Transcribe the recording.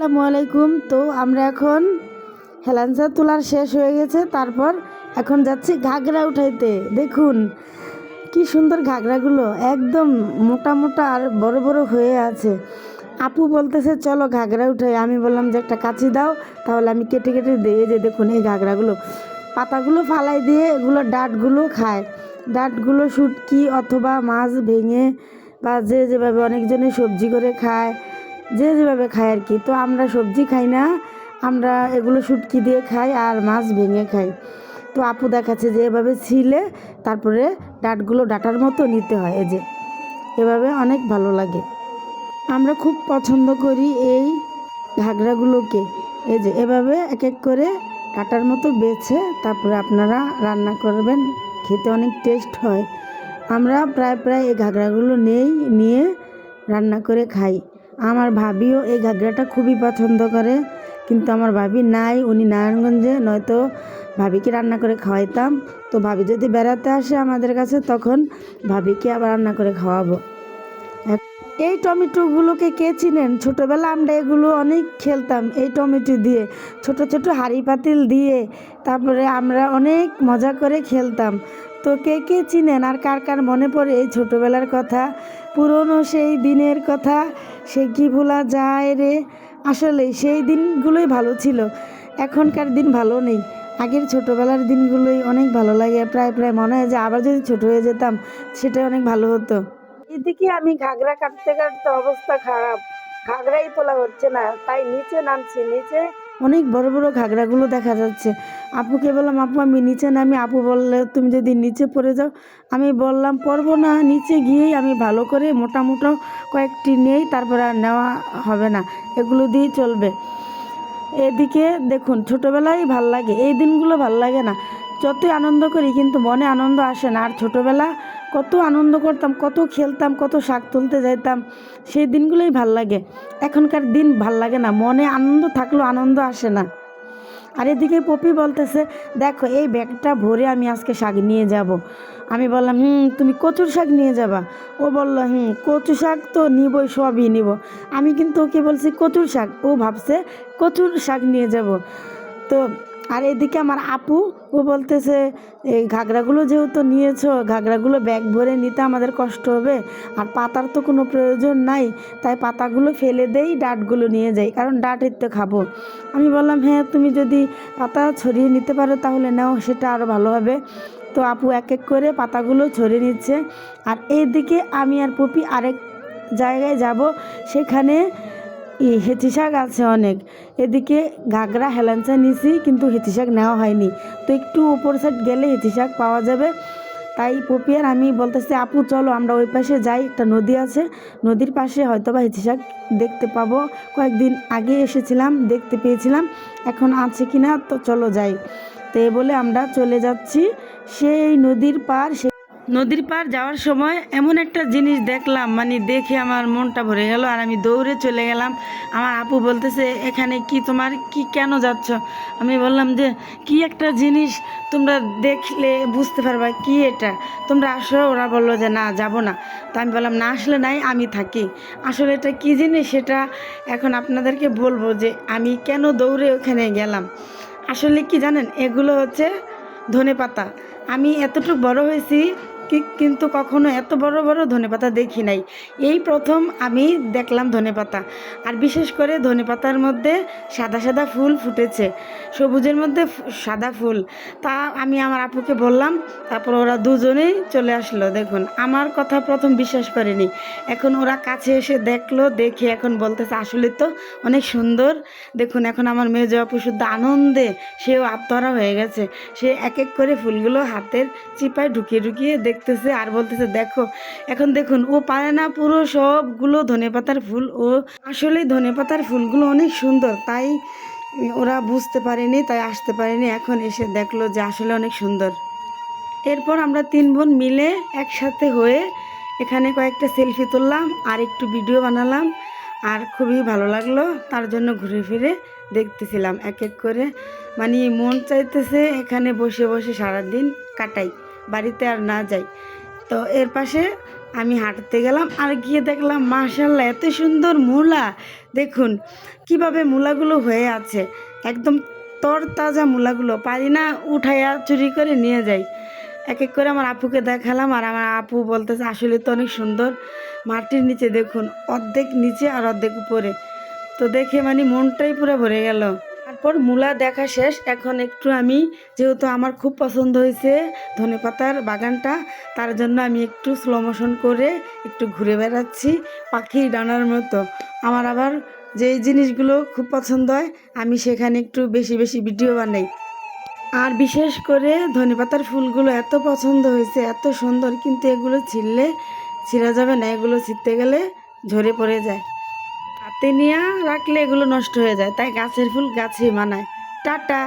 আসসালামু আলাইকুম। তো আমরা এখন হেলান্সা তোলার শেষ হয়ে গেছে। তারপর এখন যাচ্ছি ঘাগরা উঠাইতে। দেখুন কি সুন্দর ঘাগরাগুলো। একদম মোটা মোটা আর বড় বড় হয়ে আছে। আপু বলতেছে, চলো ঘাগরা উঠাই। আমি বললাম যে, একটা কাঁচি দাও। তাহলে আমি কেটে কেটে দিয়ে যে দেখুন এই ঘাগরাগুলো। পাতাগুলো ফালাই দিয়ে এগুলো ডাটগুলো খায়। ডাটগুলো, শুটকি অথবা মাছ ভেঙে বা যে যেভাবে অনেকজনে সবজি করে খায় যে যেভাবে খায় আর কি। তো আমরা সবজি খাই না, আমরা এগুলো শুটকি দিয়ে খাই আর মাছ ভেঙে খাই। তো আপু দেখাচ্ছে যে এভাবে ছিলে তারপরে ডাটগুলো ডাটার মতো নিতে হয়, এই যে। এভাবে অনেক ভালো লাগে। আমরা খুব পছন্দ করি এই ঘাগরাগুলোকে। এই যে এভাবে এক এক করে ডাটার মতো বেছে তারপরে আপনারা রান্না করবেন, খেতে অনেক টেস্ট হয়। আমরা প্রায় প্রায় এই ঘাগরাগুলো নেই, নিয়ে রান্না করে খাই। আমার ভাবিও এই ঘাগরাটা খুবই পছন্দ করে, কিন্তু আমার ভাবি নাই, উনি নারায়ণগঞ্জে, নয়তো ভাবিকে রান্না করে খাওয়াইতাম। তো ভাবি যদি বেড়াতে আসে আমাদের কাছে, তখন ভাবিকে আবার রান্না করে খাওয়াবো। এই টমেটোগুলোকে কে চিনেন? ছোটোবেলা আমরা এগুলো অনেক খেলতাম, এই টমেটো দিয়ে, ছোট ছোট হাড়ি পাতিল দিয়ে, তারপরে আমরা অনেক মজা করে খেলতাম। তো কে কে চিনেন? আর কার কার মনে পড়ে এই ছোটোবেলার কথা, পুরনো সেই দিনের কথা? সে কি ভোলা যায় রে? আসলে সেই দিনগুলোই ভালো ছিল। এখনকার দিন ভালো নেই। আগের ছোটোবেলার দিনগুলোই অনেক ভালো লাগে। প্রায় প্রায় মনে হয় যে আবার যদি ছোট হয়ে যেতাম সেটা অনেক ভালো হতো। এদিকে আমি ঘাগরা কাটতে কাটতে অবস্থা খারাপ। ঘাগরাই তোলা হচ্ছে না। তাই নিচে নামছি। নিচে অনেক বড় বড় ঘাগরাগুলো দেখা যাচ্ছে। আপুকে বললাম, আপু, আমি নিচে নামি। আপু বললে, তুমি যদি নিচে পড়ে যাও, আমি বললাম, পড়ব না, নিচে গিয়েই আমি ভালো করে মোটা মোটা কয়েকটি নেই, তারপর আর নেওয়া হবে না। এগুলো দিয়েই চলবে। এদিকে দেখুন, ছোটোবেলায় ভালো লাগে, এই দিনগুলো ভালো লাগে না। যতই আনন্দ করি, কিন্তু মনে আনন্দ আসে না। আর ছোটোবেলা কত আনন্দ করতাম, কত খেলতাম, কত শাক তুলতে যাইতাম। সেই দিনগুলোই ভালো লাগে। এখনকার দিন ভালো লাগে না, মনে আনন্দ থাকলেও আনন্দ আসে না। আর এদিকে পপি বলতেছে, দেখো, এই ব্যাগটা ভরে আমি আজকে শাক নিয়ে যাব। আমি বললাম, হুম, তুমি কচুর শাক নিয়ে যাবা? ও বলল, হুম, কচু শাক তো নিবই, সবই নিব। আমি কিন্তু ওকে বলছি, কচুর শাক। ও ভাবছে, কচুর শাক নিয়ে যাব। তো আর এদিকে আমার আপু, ও বলতেছে, এই ঘাগরাগুলো যেহেতু নিয়েছো ঘাগরাগুলো ব্যাগ ভরে নিতে আমাদের কষ্ট হবে, আর পাতার তো কোনো প্রয়োজন নাই, তাই পাতাগুলো ফেলে দেই, ডাটগুলো নিয়ে যাই, কারণ ডাটের তো খাব। আমি বললাম হ্যাঁ তুমি যদি পাতা ছড়িয়ে নিতে পারো, তাহলে নাও, সেটা আরও ভালো হবে। তো আপু এক এক করে পাতাগুলো ছড়িয়ে নিচ্ছে। আর এইদিকে আমি আর পপি আরেক জায়গায় যাব, সেখানে ই হেঁচি শাক আছে অনেক। এদিকে ঘাগরা হেলাঞ্চা নিছি, কিন্তু হেঁচি শাক নেওয়া হয়নি। তো একটু উপর সাইড গেলে হেঁচি শাক পাওয়া যাবে। তাই পপি আর আমি বলতেছি, আপু, চলো, আমরা ওই পাশে যাই। একটা নদী আছে। নদীর পাশে হয়তো বা হেঁচি শাক দেখতে পাবো। কয়েকদিন আগে এসেছিলাম, দেখতে পেয়েছিলাম। এখন আছে কি না তো চলো যাই। তো এ বলে আমরা চলে যাচ্ছি। সেই নদীর পার নদীর পার যাওয়ার সময় এমন একটা জিনিস দেখলাম মানে দেখে আমার মনটা ভরে গেল আর আমি দৌড়ে চলে গেলাম। আমার আপু বলতেছে, এখানে কি তোমার, কি কেন যাচ্ছ? আমি বললাম যে, কি একটা জিনিস তোমরা দেখলে বুঝতে পারবা কি এটা? তোমরা আসো। ওরা বলল যে, না, যাব না। তো আমি বললাম, না, আসলে নাই, আমি থাকি। আসলে এটা কি জিনিস সেটা এখন আপনাদেরকে বলব যে, আমি কেন দৌড়ে ওখানে গেলাম? আসলে কি জানেন, এগুলো হচ্ছে ধনে পাতা আমি এতটুকু বড় হয়েছি কি- কিন্তু কখনো এত বড় বড় ধনেপাতা দেখি নাই। এই প্রথম আমি দেখলাম ধনেপাতা। আর বিশেষ করে ধনেপাতার মধ্যে সাদা সাদা ফুল ফুটেছে। সবুজের মধ্যে সাদা ফুল। তা আমি আমার আপুকে বললাম, তারপর ওরা দুজনেই চলে আসলো। দেখুন, আমার কথা প্রথম বিশ্বাস করেনি। এখন ওরা কাছে এসে দেখল, দেখে এখন বলতেছে, আসলে তো অনেক সুন্দর। দেখুন, এখন আমার মেয়ে আপু শুদ্ধ আনন্দে, সেও আত্মহারা হয়ে গেছে। সে এক এক করে ফুলগুলো হাতের চিপায় ঢুকিয়ে ঢুকিয়ে দেখতেছে আর বলতেছে, দেখো, এখন দেখুন, ও পারে না পুরো সবগুলো ধনেপাতার ফুল। ও আসলেই ধনেপাতার ফুলগুলো অনেক সুন্দর। তাই ওরা বুঝতে পারেনি, তাই আসতে পারেনি। এখন এসে দেখল যে আসলে অনেক সুন্দর। এরপর আমরা তিন বোন মিলে একসাথে হয়ে এখানে কয়েকটা সেলফি তুললাম, আর একটু ভিডিও বানালাম, আর খুবই ভালো লাগল। তার জন্য ঘুরে ফিরে দেখতেছিলাম এক এক করে। মানে মন চাইতেছে এখানে বসে বসে সারাদিন কাটাই। বাড়িতে আর না যাই। তো এর পাশে আমি হাঁটতে গেলাম আর গিয়ে দেখলাম মাশাল্লাহ এত সুন্দর মূলা। দেখুন কীভাবে মূলাগুলো হয়ে আছে। একদম তরতাজা মূলাগুলো। পারি না উঠাইয়া চুরি করে নিয়ে যাই। এক এক করে আমার আপুকে দেখালাম আর আমার আপু বলতেছে, আসলে তো অনেক সুন্দর। মাটির নিচে দেখুন, অর্ধেক নিচে আর অর্ধেক উপরে। তো দেখে মানে মনটাই পুরো ভরে গেল। তারপর মূলা দেখা শেষ। এখন একটু আমি, যেহেতু আমার খুব পছন্দ হয়েছে ধনেপাতার বাগানটা, তার জন্য আমি একটু স্লো মোশন করে একটু ঘুরে বেড়াচ্ছি পাখির ডানার মতো। আমার আবার যেই জিনিসগুলো খুব পছন্দ হয়, আমি সেখানে একটু বেশি বেশি ভিডিও বানাই। আর বিশেষ করে ধনেপাতার ফুলগুলো এত পছন্দ হয়েছে, এত সুন্দর, কিন্তু এগুলো ছিঁড়লে ছিঁড়া যাবে না, এগুলো ছিঁড়তে গেলে ঝরে পড়ে যায়। হাতে নিয়ে রাখলে এগুলো নষ্ট হয়ে যায়। তাই গাছের ফুল গাছে মানায়। টাটা।